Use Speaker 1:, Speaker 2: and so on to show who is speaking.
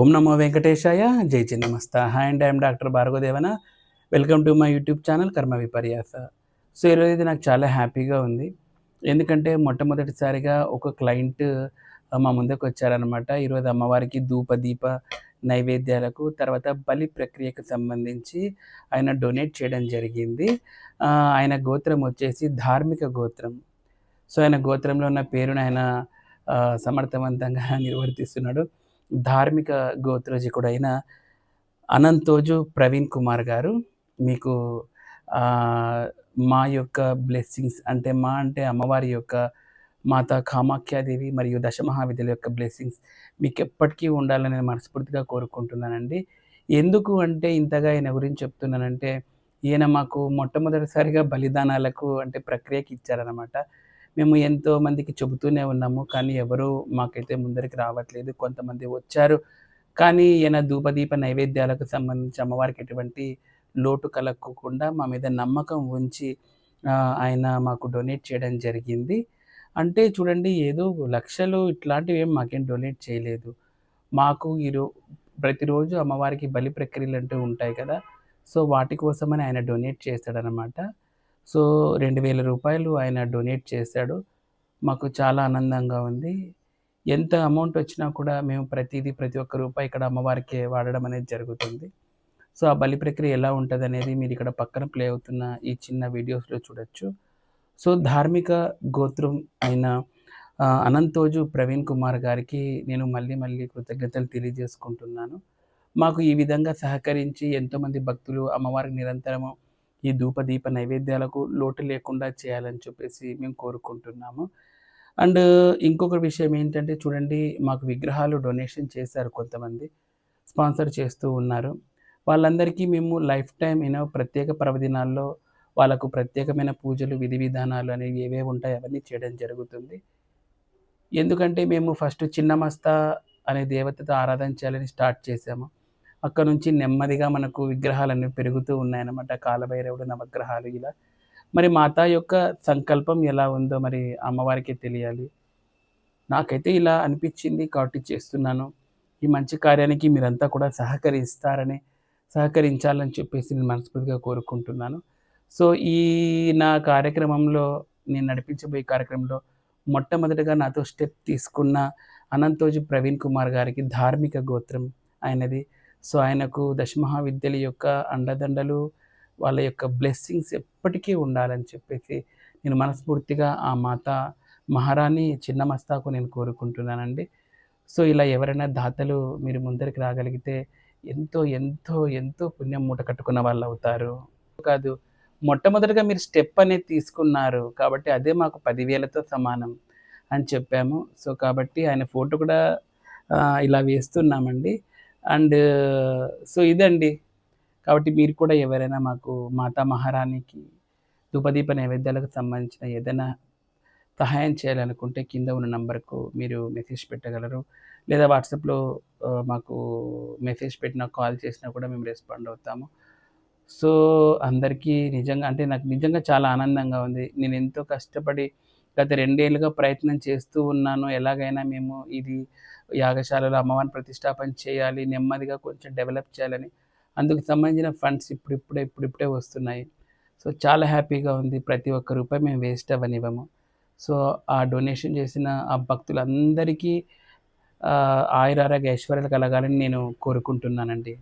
Speaker 1: ఓం నమో వెంకటేశాయ. జై Chinnamasta hi and I'm doctor Bhargavadevana. Welcome to my YouTube channel కర్మ విపర్యాస. సో ఈరోజు నాకు చాలా హ్యాపీగా ఉంది. ఎందుకంటే మొట్టమొదటిసారిగా ఒక క్లయింట్ మా ముందుకు వచ్చారనమాట ఈరోజు అమ్మవారికి ధూప దీప నైవేద్యాలకు తర్వాత బలి ప్రక్రియకు సంబంధించి ఆయన డొనేట్ చేయడం జరిగింది. ఆయన గోత్రం వచ్చేసి ధార్మిక గోత్రం. సో ఆయన గోత్రంలో ఉన్న పేరును ఆయన సమర్థవంతంగా నిర్వర్తిస్తున్నాడు. ధార్మిక గోత్రజికుడైన అనంతోజు ప్రవీణ్ కుమార్ గారు మీకు మా యొక్క బ్లెస్సింగ్స్ అంటే మా అంటే అమ్మవారి యొక్క మాత కామాఖ్యాదేవి మరియు దశమహావిద్యుల యొక్క బ్లెస్సింగ్స్ మీకు ఎప్పటికీ ఉండాలని నేను మనస్ఫూర్తిగా కోరుకుంటున్నానండి. ఎందుకు అంటే ఇంతగా ఆయన గురించి చెప్తున్నానంటే ఈయన మాకు మొట్టమొదటిసారిగా బలిదానాలకు అంటే ప్రక్రియకి ఇచ్చారనమాట మేము ఎంతో మందికి చెబుతూనే ఉన్నాము. కానీ ఎవరు మాకైతే ముందరికి రావట్లేదు. కొంతమంది వచ్చారు. కానీ ఈయన ధూపదీప నైవేద్యాలకు సంబంధించి అమ్మవారికి ఎటువంటి లోటు కలగకుండా మా మీద నమ్మకం ఉంచి ఆయన మాకు డొనేట్ చేయడం జరిగింది. అంటే చూడండి ఏదో లక్షలు ఇట్లాంటివి ఏం మాకేం డొనేట్ చేయలేదు. మాకు ఈరో ప్రతిరోజు అమ్మవారికి బలి ప్రక్రియలు అంటూ ఉంటాయి కదా. సో వాటి కోసమని ఆయన డొనేట్ చేస్తాడనమాట. సో రెండు వేల రూపాయలు ఆయన డొనేట్ చేశాడు. మాకు చాలా ఆనందంగా ఉంది. ఎంత అమౌంట్ వచ్చినా కూడా మేము ప్రతిదీ ప్రతి ఒక్క రూపాయి ఇక్కడ అమ్మవారికి వాడడం అనేది జరుగుతుంది. సో ఆ బలి ప్రక్రియ ఎలా ఉంటుంది అనేది మీరు ఇక్కడ పక్కన ప్లే అవుతున్న ఈ చిన్న వీడియోస్లో చూడొచ్చు. సో ధార్మిక గోత్రం అయిన అనంతోజు ప్రవీణ్ కుమార్ గారికి నేను మళ్ళీ మళ్ళీ కృతజ్ఞతలు తెలియజేసుకుంటున్నాను. మాకు ఈ విధంగా సహకరించి ఎంతోమంది భక్తులు అమ్మవారికి నిరంతరము ఈ ధూపదీప నైవేద్యాలకు లోటు లేకుండా చేయాలని చెప్పేసి మేము కోరుకుంటున్నాము. అండ్ ఇంకొక విషయం ఏంటంటే చూడండి మాకు విగ్రహాలు డొనేషన్ చేశారు కొంతమంది స్పాన్సర్ చేస్తూ ఉన్నారు. వాళ్ళందరికీ మేము లైఫ్ టైం ఏమో ప్రత్యేక పర్వదినాల్లో వాళ్ళకు ప్రత్యేకమైన పూజలు విధి విధానాలు అనేవి ఏవేవి ఉంటాయి అవన్నీ చేయడం జరుగుతుంది. ఎందుకంటే మేము ఫస్ట్ చిన్నమస్తా అనే దేవతతో ఆరాధన చేయాలని స్టార్ట్ చేసాము అక్కడ నుంచి నెమ్మదిగా మనకు విగ్రహాలన్నీ పెరుగుతూ ఉన్నాయన్నమాట. కాలభైరవుడు నవగ్రహాలు ఇలా. మరి మాతా యొక్క సంకల్పం ఎలా ఉందో మరి అమ్మవారికి తెలియాలి. నాకైతే ఇలా అనిపించింది కాబట్టి చేస్తున్నాను. ఈ మంచి కార్యానికి మీరంతా కూడా సహకరిస్తారని సహకరించాలని చెప్పేసి నేను మనస్ఫూర్తిగా కోరుకుంటున్నాను. సో ఈ నా కార్యక్రమంలో నేను నడిపించబోయే కార్యక్రమంలో మొట్టమొదటిగా నాతో స్టెప్ తీసుకున్న అనంతోజు ప్రవీణ్ కుమార్ గారికి ధార్మిక గోత్రం ఆయనది సో ఆయనకు దశమహావిద్యల యొక్క అండదండలు వాళ్ళ యొక్క బ్లెస్సింగ్స్ ఎప్పటికీ ఉండాలని చెప్పేసి నేను మనస్ఫూర్తిగా ఆ మాత మహారాణి చిన్న మస్తాకు నేను కోరుకుంటున్నానండి. సో ఇలా ఎవరైనా దాతలు మీరు ముందరికి రాగలిగితే ఎంతో ఎంతో ఎంతో పుణ్యం మూట కట్టుకున్న వాళ్ళు అవుతారు. కాదు మొట్టమొదటిగా మీరు స్టెప్ అనేది తీసుకున్నారు కాబట్టి అదే మాకు పదివేలతో సమానం అని చెప్పాము. సో కాబట్టి ఆయన ఫోటో కూడా ఇలా వేస్తున్నామండి. అండ్ సో ఇదండి. కాబట్టి మీరు కూడా ఎవరైనా మాకు మాతా మహారాణికి ధూపదీప నైవేద్యాలకు సంబంధించిన ఏదైనా సహాయం చేయాలనుకుంటే కింద ఉన్న నంబర్కు మీరు మెసేజ్ పెట్టగలరు. లేదా వాట్సాప్లో మాకు మెసేజ్ పెట్టినా కాల్ చేసినా కూడా మేము రెస్పాండ్ అవుతాము. సో అందరికీ నిజంగా అంటే నాకు నిజంగా చాలా ఆనందంగా ఉంది. నేను ఎంతో కష్టపడి గత రెండేళ్ళుగా ప్రయత్నం చేస్తూ ఉన్నాను. ఎలాగైనా మేము ఇది యాగశాలలో అమ్మవారిని ప్రతిష్టాపన చేయాలి నెమ్మదిగా కొంచెం డెవలప్ చేయాలని. అందుకు సంబంధించిన ఫండ్స్ ఇప్పుడిప్పుడే ఇప్పుడిప్పుడే వస్తున్నాయి. సో చాలా హ్యాపీగా ఉంది. ప్రతి ఒక్క రూపాయి మేము వేస్ట్ అవ్వనివ్వము. సో ఆ డొనేషన్ చేసిన ఆ భక్తులందరికీ ఆయురారోగ్య ఐశ్వర్యాలు కలగాలని నేను కోరుకుంటున్నానండి.